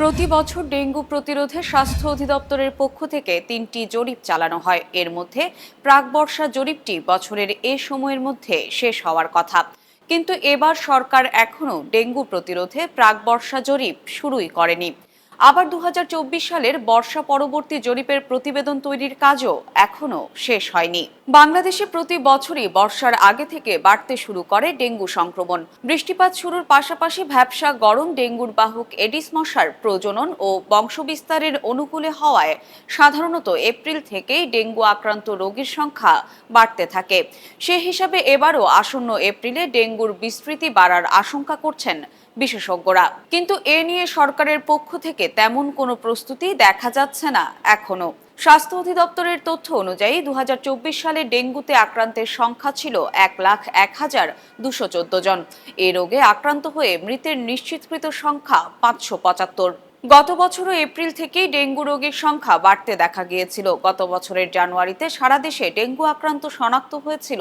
প্রতি বছর ডেঙ্গু প্রতিরোধে স্বাস্থ্য অধিদপ্তরের পক্ষ থেকে তিনটি জরিপ চালানো হয়। এর মধ্যে প্রাক বর্ষা জরিপটি বছরের এ সময়ের মধ্যে শেষ হওয়ার কথা। কিন্তু এবার সরকার এখনও ডেঙ্গু প্রতিরোধে প্রাক বর্ষা জরিপ শুরুই করেনি। আবার দু হাজার চব্বিশ সালের বর্ষা পরবর্তী জরিপের প্রতিবেদন তৈরির কাজও এখনও শেষ হয়নি। বাংলাদেশে প্রতি বছরই বর্ষার আগে থেকে বাড়তে শুরু করে ডেঙ্গু সংক্রমণ। বৃষ্টিপাত শুরুর পাশাপাশি ভ্যাবসা গরম ডেঙ্গুর বাহক এডিস মশার প্রজনন ও বংশবিস্তারের অনুকূলে হওয়ায় সাধারণত এপ্রিল থেকেই ডেঙ্গু আক্রান্ত রোগীর সংখ্যা বাড়তে থাকে। সে হিসাবে এবারও আসন্ন এপ্রিলে ডেঙ্গুর বিস্তৃতি বাড়ার আশঙ্কা করছেন বিশেষজ্ঞরা। কিন্তু এ নিয়ে সরকারের পক্ষ থেকে তেমন কোনো প্রস্তুতি দেখা যাচ্ছে না এখনও স্বাস্থ্য অধিদপ্তরের তথ্য অনুযায়ী দু হাজার চব্বিশ সালে ডেঙ্গুতে আক্রান্তের সংখ্যা ছিল এক লাখ এক হাজার দুশো জন। এ রোগে আক্রান্ত হয়ে মৃতের নিশ্চিতকৃত সংখ্যা পাঁচশো পঁচাত্তর। গত বছরও এপ্রিল থেকেই ডেঙ্গু রোগীর সংখ্যা বাড়তে দেখা গিয়েছিল। গত বছরের জানুয়ারিতে সারা দেশে ডেঙ্গু আক্রান্ত শনাক্ত হয়েছিল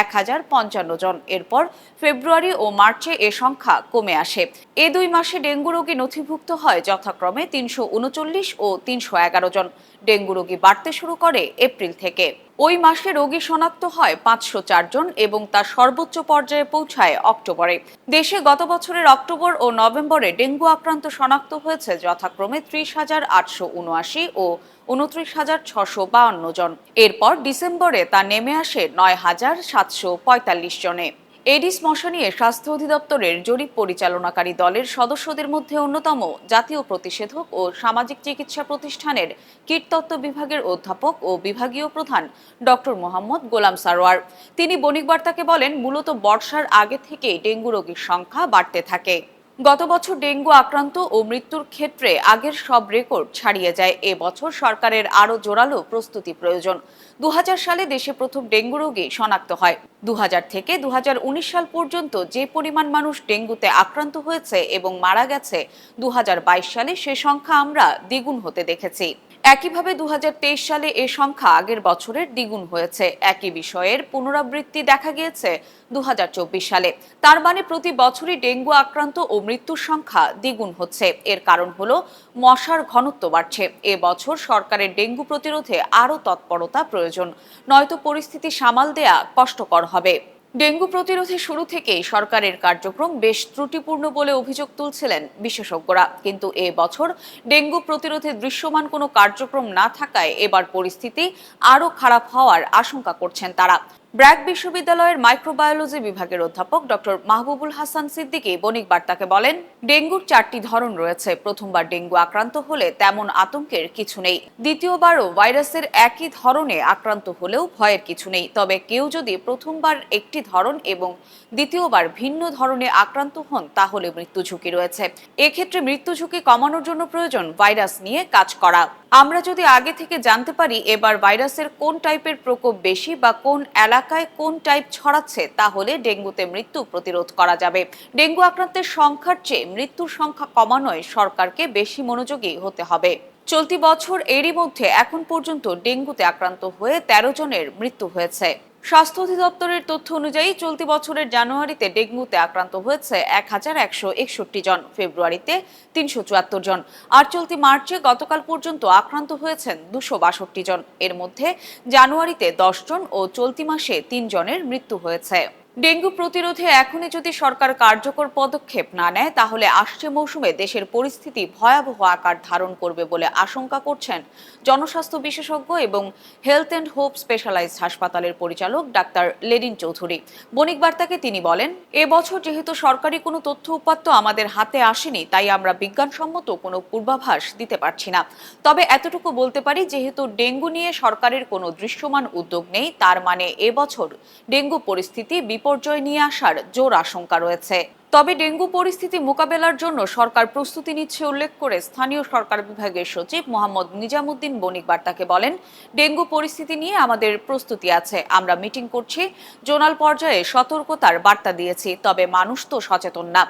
এক হাজার পঞ্চান্ন জন। এরপর ফেব্রুয়ারি ও মার্চে এ সংখ্যা কমে আসে। এ দুই মাসে ডেঙ্গু রোগী নথিভুক্ত হয় যথাক্রমে তিনশো উনচল্লিশ ও তিনশো এগারো জন। ডেঙ্গু রোগী বাড়তে শুরু করে এপ্রিল থেকে। ওই মাসে রোগী শনাক্ত হয় পাঁচশো জন এবং তা সর্বোচ্চ পর্যায়ে পৌঁছায় অক্টোবরে। দেশে গত বছরের অক্টোবর ও নভেম্বরে ডেঙ্গু আক্রান্ত শনাক্ত হয়েছে যথাক্রমে ত্রিশ হাজার আটশো উনআশি ও উনত্রিশ হাজার ছশো বাউন্ন জন। এরপর ডিসেম্বরে তা নেমে আসে নয় হাজার সাতশো পঁয়তাল্লিশ জনে। এডিস মশা নিয়ে স্বাস্থ্য অধিদপ্তরের জরিপ পরিচালনাকারী দলের সদস্যদের মধ্যে অন্যতম জাতীয় প্রতিষেধক ও সামাজিক চিকিৎসা প্রতিষ্ঠানের কীটতত্ত্ব বিভাগের অধ্যাপক ও বিভাগীয় প্রধান ডক্টর মোহাম্মদ গোলাম সারোয়ার। তিনি বণিক বার্তাকে বলেন, মূলত বর্ষার আগে থেকেই ডেঙ্গু রোগীর সংখ্যা বাড়তে থাকে। গত বছর ডেঙ্গু আক্রান্ত ও মৃত্যুর ক্ষেত্রে আগের সব রেকর্ড ছাড়িয়ে যায়। এ বছর সরকারের আরও জোরালো প্রস্তুতি প্রয়োজন। দু হাজার সালে দেশে প্রথম ডেঙ্গু রোগী শনাক্ত হয়। দু হাজার থেকে দু হাজার উনিশ সাল পর্যন্ত যে পরিমাণ মানুষ ডেঙ্গুতে আক্রান্ত হয়েছে এবং মারা গেছে দু হাজার বাইশ সালে সে সংখ্যা আমরা দ্বিগুণ হতে দেখেছি। একইভাবে দু হাজার তেইশ সালে এ সংখ্যা আগের বছরের দ্বিগুণ হয়েছে। একই বিষয়ের পুনরাবৃত্তি দেখা গিয়েছে দু হাজার চব্বিশ সালে। তার মানে প্রতি বছরই ডেঙ্গু আক্রান্ত ও মৃত্যুর সংখ্যা দ্বিগুণ হচ্ছে। এর কারণ হলো মশার ঘনত্ব বাড়ছে। এ বছর সরকারের ডেঙ্গু প্রতিরোধে আরও তৎপরতা প্রয়োজন। নয়তো পরিস্থিতি সামাল দেয়া কষ্টকর হবে। ডেঙ্গু প্রতিরোধে শুরু থেকেই সরকারের কার্যক্রম বেশ ত্রুটিপূর্ণ বলে অভিযোগ তুলছিলেন বিশেষজ্ঞরা। কিন্তু এ বছর ডেঙ্গু প্রতিরোধে দৃশ্যমান কোনো কার্যক্রম না থাকায় এবার পরিস্থিতি আরও খারাপ হওয়ার আশঙ্কা করছেন তারা। ব্র্যাক বিশ্ববিদ্যালয়ের মাইক্রোবায়োলজি বিভাগের অধ্যাপক ডক্টর মাহবুবুল হাসান সিদ্দিকী বণিক বার্তাকে বলেন, ডেঙ্গুর চারটি ধরন রয়েছে। প্রথমবার ডেঙ্গু আক্রান্ত হলে তেমন আতঙ্কের কিছু নেই। দ্বিতীয়বারও ভাইরাসের একই ধরনে আক্রান্ত হলেও ভয়ের কিছু নেই। তবে কেউ যদি প্রথমবার একটি ধরন এবং দ্বিতীয়বার ভিন্ন ধরনে আক্রান্ত হন, তাহলে মৃত্যু ঝুঁকি রয়েছে। এক্ষেত্রে মৃত্যু ঝুঁকি কমানোর জন্য প্রয়োজন ভাইরাস নিয়ে কাজ করা। আমরা যদি আগে থেকে জানতে পারি এবার ভাইরাসের কোন টাইপের প্রকোপ বেশি বা কোন এলাকায় কোন টাইপ ছড়াচ্ছে, তাহলে ডেঙ্গুতে মৃত্যু প্রতিরোধ করা যাবে। ডেঙ্গু আক্রান্তের সংখ্যার চেয়ে মৃত্যুর সংখ্যা কমানোয় সরকারকে বেশি মনোযোগী হতে হবে। চলতি বছর এরই মধ্যে এখন পর্যন্ত ডেঙ্গুতে আক্রান্ত হয়ে তেরো জনের মৃত্যু হয়েছে। স্বাস্থ্য অধিদপ্তরের তথ্য অনুযায়ী চলতি বছরের জানুয়ারিতে ডেঙ্গুতে আক্রান্ত হয়েছে এক হাজার একশো একষট্টি জন, ফেব্রুয়ারিতে তিনশো চুয়াত্তর জন। আর চলতি মার্চে গতকাল পর্যন্ত আক্রান্ত হয়েছেন দুশো বাষট্টি জন। এর মধ্যে জানুয়ারিতে দশ জন ও চলতি মাসে তিন জনের মৃত্যু হয়েছে। ডেঙ্গু প্রতিরোধে এখনই যদি সরকার কার্যকর পদক্ষেপ না নেয়, তাহলে আসছে মৌসুমে দেশের পরিস্থিতি ভয়াবহ আকার ধারণ করবে বলে আশঙ্কা করছেন জনস্বাস্থ্য বিশেষজ্ঞ এবং হেলথ অ্যান্ড হোপ স্পেশালাইজড হাসপাতালের পরিচালক ডাক্তার লেডিন চৌধুরী। বণিক বার্তাকে তিনি বলেন এবছর যেহেতু সরকারি কোনো তথ্য উপাত্ত আমাদের হাতে আসেনি, তাই আমরা বিজ্ঞানসম্মত কোনো পূর্বাভাস দিতে পারছি না। তবে এতটুকু বলতে পারি, যেহেতু ডেঙ্গু নিয়ে সরকারের কোনো দৃশ্যমান উদ্যোগ নেই, তার মানে এবছর ডেঙ্গু পরিস্থিতি বিপর্যয় নিয়ে আসার জোর আশঙ্কা রয়েছে। তবে ডেঙ্গু পরিস্থিতি মোকাবেলার জন্য সরকার প্রস্তুতি নিচ্ছে উল্লেখ করে স্থানীয় সরকার বিভাগের সচিব মোহাম্মদ নিজামুদ্দিন বণিক বার্তাকে বলেন, ডেঙ্গু পরিস্থিতি নিয়ে আমাদের প্রস্তুতি আছে। আমরা মিটিং করছি, জোনাল পর্যায়ে সতর্কতার বার্তা দিয়েছি, তবে মানুষ তো সচেতন না।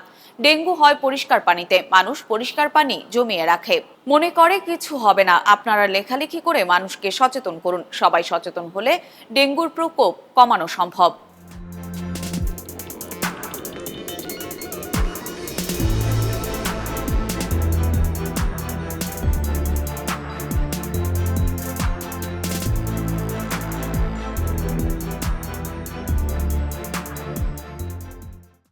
ডেঙ্গু হয় পরিষ্কার পানিতে, মানুষ পরিষ্কার পানি জমিয়ে রাখে। মনে করে কিছু হবে না, আপনারা লেখালেখি করে মানুষকে সচেতন করুন। সবাই সচেতন হলে ডেঙ্গুর প্রকোপ কমানো সম্ভব।